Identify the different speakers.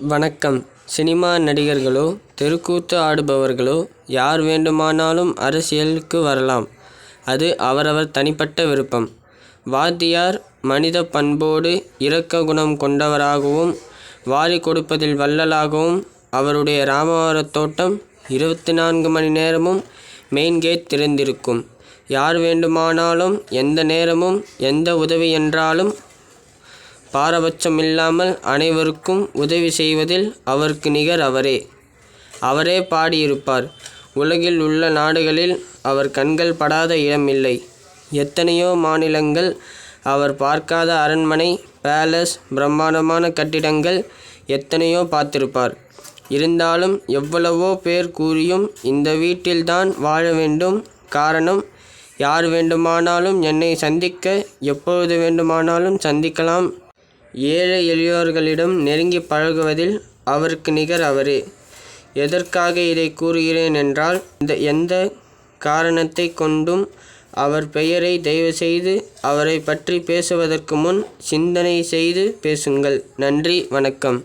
Speaker 1: வணக்கம். சினிமா நடிகர்களோ தெருக்கூத்து ஆடுபவர்களோ யார் வேண்டுமானாலும் அரசியலுக்கு வரலாம். அது அவரவர் தனிப்பட்ட விருப்பம். வாத்தியார் மனித பண்போடு இரக்க குணம் கொண்டவராகவும் வாரி கொடுப்பதில் வள்ளலாகவும் அவருடைய ராமவரத் தோட்டம் இருபத்தி நான்கு மணி நேரமும் மெயின் கேட் திறந்திருக்கும். யார் வேண்டுமானாலும் எந்த நேரமும் எந்த உதவி என்றாலும் பாரபட்சம் இல்லாமல் அனைவருக்கும் உதவி செய்வதில் அவருக்கு நிகர் அவரே. அவரே பாடியிருப்பார். உலகில் உள்ள நாடுகளில் அவர் கண்கள் படாத இடம் இல்லை எத்தனையோ மாநிலங்கள் அவர் பார்க்காத அரண்மனை பேலஸ் பிரம்மாண்டமான கட்டிடங்கள் எத்தனையோ பார்த்திருப்பார். இருந்தாலும் எவ்வளவோ பேர் கூறியும் இந்த வீட்டில்தான் வாழ வேண்டும். காரணம் யார் வேண்டுமானாலும் என்னை சந்திக்க எப்பொழுது வேண்டுமானாலும் சந்திக்கலாம் ஏழை எளியோர்களிடம் நெருங்கி பழகுவதில் அவருக்கு நிகர் அவரே. எதற்காக இதை கூறுகிறேன் என்றால் இந்த எந்த காரணத்தை கொண்டும் அவர் பெயரை தயவுசெய்து அவரை பற்றி பேசுவதற்கு முன் சிந்தனை செய்து பேசுங்கள். நன்றி வணக்கம்.